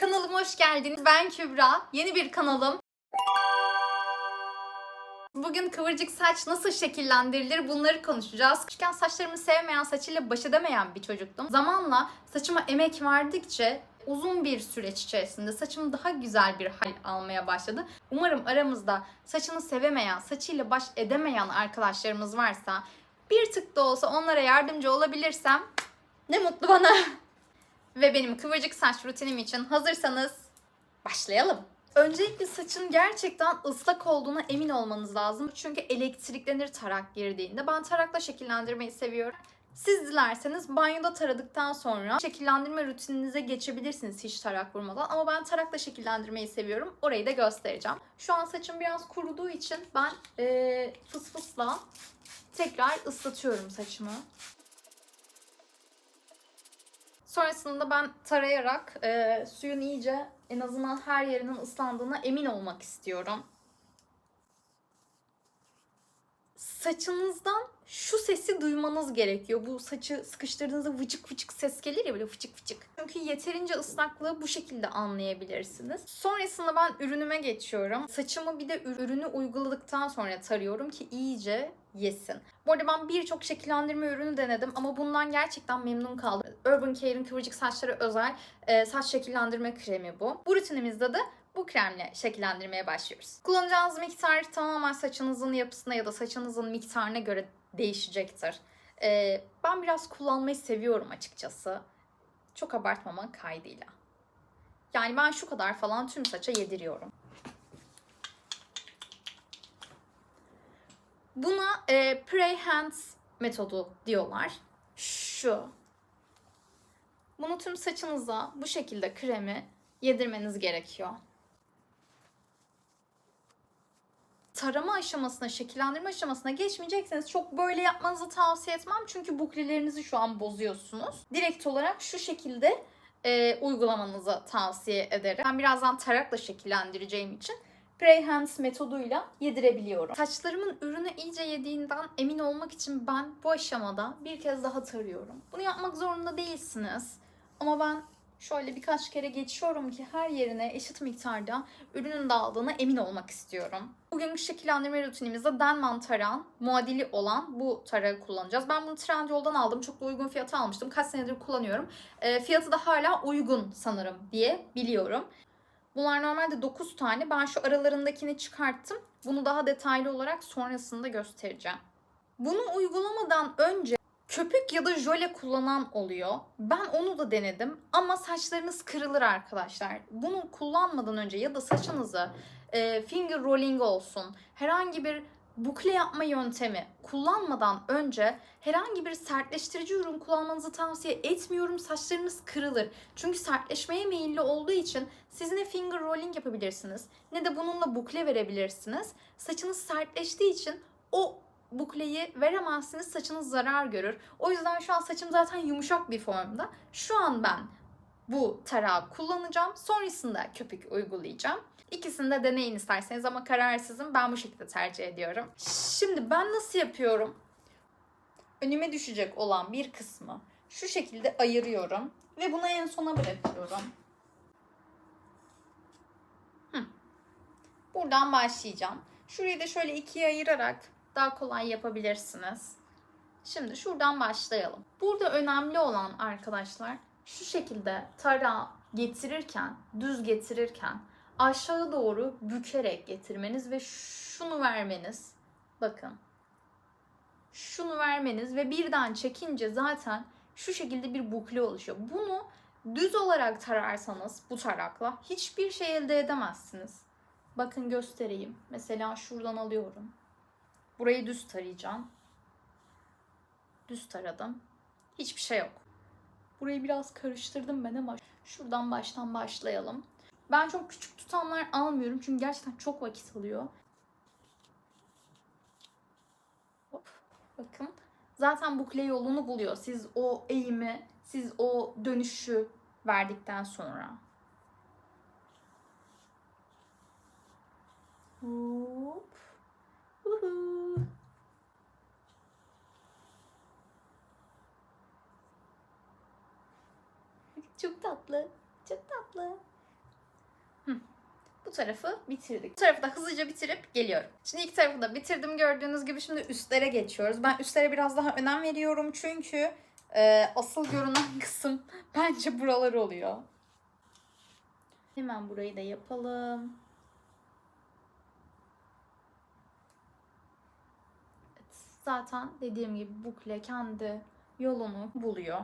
Kanalıma hoş geldiniz. Ben Kübra. Yeni bir kanalım. Bugün kıvırcık saç nasıl şekillendirilir bunları konuşacağız. Küçükken saçlarımı sevmeyen, saçıyla baş edemeyen bir çocuktum. Zamanla saçıma emek verdikçe uzun bir süreç içerisinde saçım daha güzel bir hal almaya başladı. Umarım aramızda saçını sevemeyen, saçıyla baş edemeyen arkadaşlarımız varsa bir tık da olsa onlara yardımcı olabilirsem ne mutlu bana. Ve benim kıvırcık saç rutinim için hazırsanız başlayalım. Öncelikle saçın gerçekten ıslak olduğuna emin olmanız lazım. Çünkü elektriklenir tarak girdiğinde. Ben tarakla şekillendirmeyi seviyorum. Siz dilerseniz banyoda taradıktan sonra şekillendirme rutininize geçebilirsiniz hiç tarak vurmadan. Ama ben tarakla şekillendirmeyi seviyorum. Orayı da göstereceğim. Şu an saçım biraz kuruduğu için ben eee fıs fısla tekrar ıslatıyorum saçımı. Sonrasında ben tarayarak e, suyun iyice en azından her yerinin ıslandığına emin olmak istiyorum. Saçınızdan şu sesi duymanız gerekiyor. Bu saçı sıkıştırdığınızda vıcık vıcık ses gelir ya böyle fıçık fıçık. Çünkü yeterince ıslaklığı bu şekilde anlayabilirsiniz. Sonrasında ben ürünüme geçiyorum. Saçımı bir de ürünü uyguladıktan sonra tarıyorum ki iyice yesin. Bu arada ben birçok şekillendirme ürünü denedim ama bundan gerçekten memnun kaldım. Urban Care'in kıvırcık saçlara özel e, saç şekillendirme kremi bu. Bu rutinimizde de bu kremle şekillendirmeye başlıyoruz. Kullanacağınız miktar tamamen saçınızın yapısına ya da saçınızın miktarına göre değişecektir. E, ben biraz kullanmayı seviyorum açıkçası. Çok abartmamak kaydıyla. Yani ben şu kadar falan tüm saça yediriyorum. Buna e, pray hands metodu diyorlar. Şu. Bunu tüm saçınıza bu şekilde kremi yedirmeniz gerekiyor. Tarama aşamasına, şekillendirme aşamasına geçmeyecekseniz çok böyle yapmanızı tavsiye etmem. Çünkü buklelerinizi şu an bozuyorsunuz. Direkt olarak şu şekilde e, uygulamanızı tavsiye ederim. Ben birazdan tarakla şekillendireceğim için Spray Hands metoduyla yedirebiliyorum. Saçlarımın ürünü iyice yediğinden emin olmak için ben bu aşamada bir kez daha tarıyorum. Bunu yapmak zorunda değilsiniz. Ama ben şöyle birkaç kere geçiyorum ki her yerine eşit miktarda ürünün dağıldığına emin olmak istiyorum. Bugünkü şekillendirme rutinimizde Denman taran muadili olan bu tarağı kullanacağız. Ben bunu Trendyol'dan aldım. Çok da uygun fiyata almıştım. Kaç senedir kullanıyorum. E, fiyatı da hala uygun sanırım diye biliyorum. Bunlar normalde 9 tane. Ben şu aralarındakini çıkarttım. Bunu daha detaylı olarak sonrasında göstereceğim. Bunu uygulamadan önce köpük ya da jöle kullanan oluyor. Ben onu da denedim ama saçlarınız kırılır arkadaşlar. Bunu kullanmadan önce ya da saçınızı e, finger rolling olsun, herhangi bir bukle yapma yöntemi kullanmadan önce herhangi bir sertleştirici ürün kullanmanızı tavsiye etmiyorum. Saçlarınız kırılır. Çünkü sertleşmeye meyilli olduğu için siz ne finger rolling yapabilirsiniz ne de bununla bukle verebilirsiniz. Saçınız sertleştiği için o bukleyi veremezsiniz saçınız zarar görür. O yüzden şu an saçım zaten yumuşak bir formda. Şu an ben bu tarağı kullanacağım. Sonrasında köpük uygulayacağım. İkisini de deneyin isterseniz ama kararsızım. Ben bu şekilde tercih ediyorum. Şimdi ben nasıl yapıyorum? Önüme düşecek olan bir kısmı şu şekilde ayırıyorum ve bunu en sona bırakıyorum. Hı. Buradan başlayacağım. Şurayı da şöyle ikiye ayırarak daha kolay yapabilirsiniz. Şimdi şuradan başlayalım. Burada önemli olan arkadaşlar şu şekilde tarağı getirirken, düz getirirken aşağı doğru bükerek getirmeniz ve şunu vermeniz. Bakın. Şunu vermeniz ve birden çekince zaten şu şekilde bir bukle oluşuyor. Bunu düz olarak tararsanız bu tarakla hiçbir şey elde edemezsiniz. Bakın göstereyim. Mesela şuradan alıyorum. Burayı düz tarayacağım. Düz taradım. Hiçbir şey yok. Burayı biraz karıştırdım ben ama şuradan baştan başlayalım. Ben çok küçük tutanlar almıyorum çünkü gerçekten çok vakit alıyor. Hop, bakın. Zaten bukle yolunu buluyor. Siz o eğimi, siz o dönüşü verdikten sonra. Hop. Uhu. Çok tatlı. Çok tatlı. Bu tarafı bitirdik. Bu tarafı da hızlıca bitirip geliyorum. Şimdi ilk tarafı da bitirdim gördüğünüz gibi şimdi üstlere geçiyoruz. Ben üstlere biraz daha önem veriyorum çünkü e, asıl görünen kısım bence buralar oluyor. Hemen burayı da yapalım. Zaten dediğim gibi bukle kendi yolunu buluyor.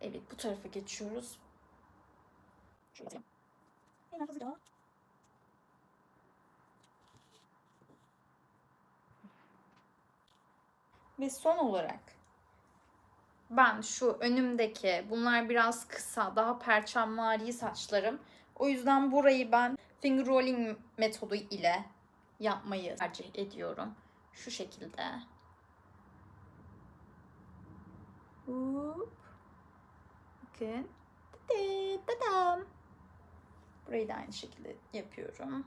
Evet bu tarafa geçiyoruz. Şuraya. Hemen hızlıca. Ve son olarak ben şu önümdeki bunlar biraz kısa daha perçemvari saçlarım. O yüzden burayı ben finger rolling metodu ile yapmayı tercih ediyorum. Şu şekilde. Hop. Bakın. Tadam. Burayı da aynı şekilde yapıyorum.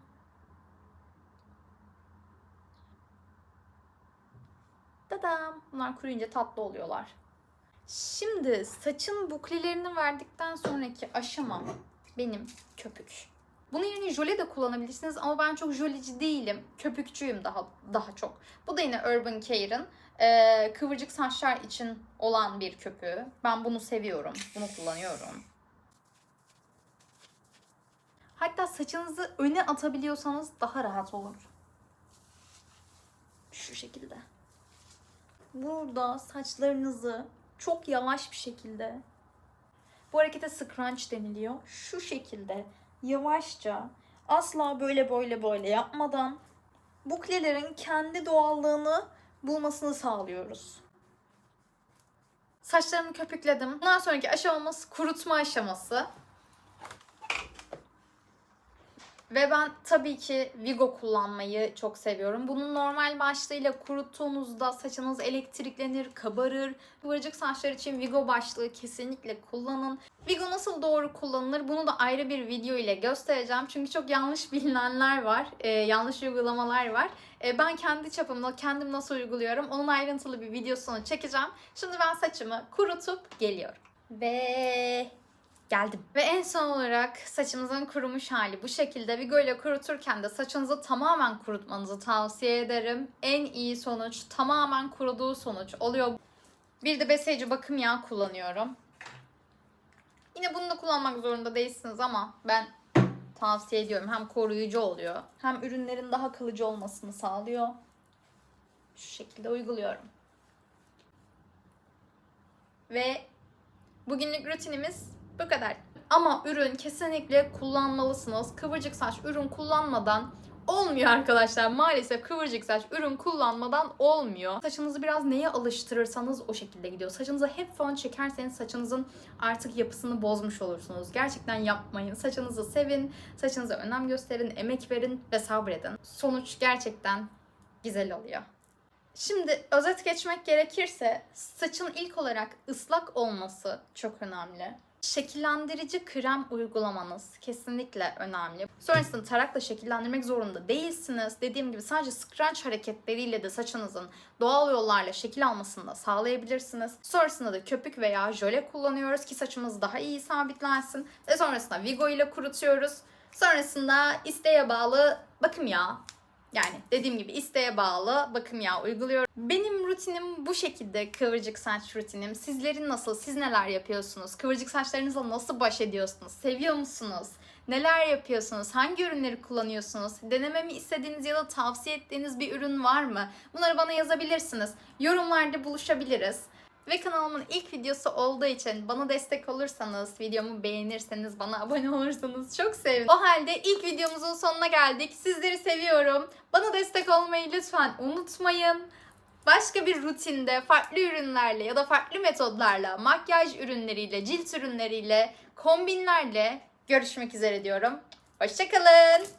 Tadam. Bunlar kuruyunca tatlı oluyorlar. Şimdi saçın buklelerini verdikten sonraki aşama benim köpük. Bunun yerine jöle de kullanabilirsiniz ama ben çok jöleci değilim. Köpükçüyüm daha daha çok. Bu da yine Urban Care'ın e, kıvırcık saçlar için olan bir köpüğü. Ben bunu seviyorum. Bunu kullanıyorum. Hatta saçınızı öne atabiliyorsanız daha rahat olur. Şu şekilde. Burada saçlarınızı çok yavaş bir şekilde bu harekete scrunch deniliyor. Şu şekilde yavaşça asla böyle böyle böyle yapmadan buklelerin kendi doğallığını bulmasını sağlıyoruz. Saçlarımı köpükledim. Bundan sonraki aşamamız kurutma aşaması. Ve ben tabii ki Vigo kullanmayı çok seviyorum. Bunun normal başlığıyla kuruttuğunuzda saçınız elektriklenir, kabarır. Kıvırcık saçlar için Vigo başlığı kesinlikle kullanın. Vigo nasıl doğru kullanılır bunu da ayrı bir video ile göstereceğim. Çünkü çok yanlış bilinenler var, e, yanlış uygulamalar var. E, ben kendi çapımda kendim nasıl uyguluyorum onun ayrıntılı bir videosunu çekeceğim. Şimdi ben saçımı kurutup geliyorum. Ve geldim. Ve en son olarak saçımızın kurumuş hali bu şekilde. Vigo ile kuruturken de saçınızı tamamen kurutmanızı tavsiye ederim. En iyi sonuç tamamen kuruduğu sonuç oluyor. Bir de besleyici bakım yağı kullanıyorum. Yine bunu da kullanmak zorunda değilsiniz ama ben tavsiye ediyorum. Hem koruyucu oluyor hem ürünlerin daha kalıcı olmasını sağlıyor. Şu şekilde uyguluyorum. Ve bugünlük rutinimiz bu kadar. Ama ürün kesinlikle kullanmalısınız. Kıvırcık saç ürün kullanmadan olmuyor arkadaşlar. Maalesef kıvırcık saç ürün kullanmadan olmuyor. Saçınızı biraz neye alıştırırsanız o şekilde gidiyor. Saçınıza hep fön çekerseniz saçınızın artık yapısını bozmuş olursunuz. Gerçekten yapmayın. Saçınızı sevin, saçınıza önem gösterin, emek verin ve sabredin. Sonuç gerçekten güzel oluyor. Şimdi özet geçmek gerekirse saçın ilk olarak ıslak olması çok önemli. Şekillendirici krem uygulamanız kesinlikle önemli. Sonrasında tarakla şekillendirmek zorunda değilsiniz. Dediğim gibi sadece scrunch hareketleriyle de saçınızın doğal yollarla şekil almasını da sağlayabilirsiniz. Sonrasında da köpük veya jöle kullanıyoruz ki saçımız daha iyi sabitlensin. Ve sonrasında Vigo ile kurutuyoruz. Sonrasında isteğe bağlı bakım yağı yani dediğim gibi isteğe bağlı bakım yağı uyguluyorum. Benim rutinim bu şekilde kıvırcık saç rutinim. Sizlerin nasıl? Siz neler yapıyorsunuz? Kıvırcık saçlarınızla nasıl baş ediyorsunuz? Seviyor musunuz? Neler yapıyorsunuz? Hangi ürünleri kullanıyorsunuz? Denememi istediğiniz ya da tavsiye ettiğiniz bir ürün var mı? Bunları bana yazabilirsiniz. Yorumlarda buluşabiliriz. Ve kanalımın ilk videosu olduğu için bana destek olursanız, videomu beğenirseniz, bana abone olursanız çok sevinirim. O halde ilk videomuzun sonuna geldik. Sizleri seviyorum. Bana destek olmayı lütfen unutmayın. Başka bir rutinde farklı ürünlerle ya da farklı metodlarla, makyaj ürünleriyle, cilt ürünleriyle, kombinlerle görüşmek üzere diyorum. Hoşçakalın.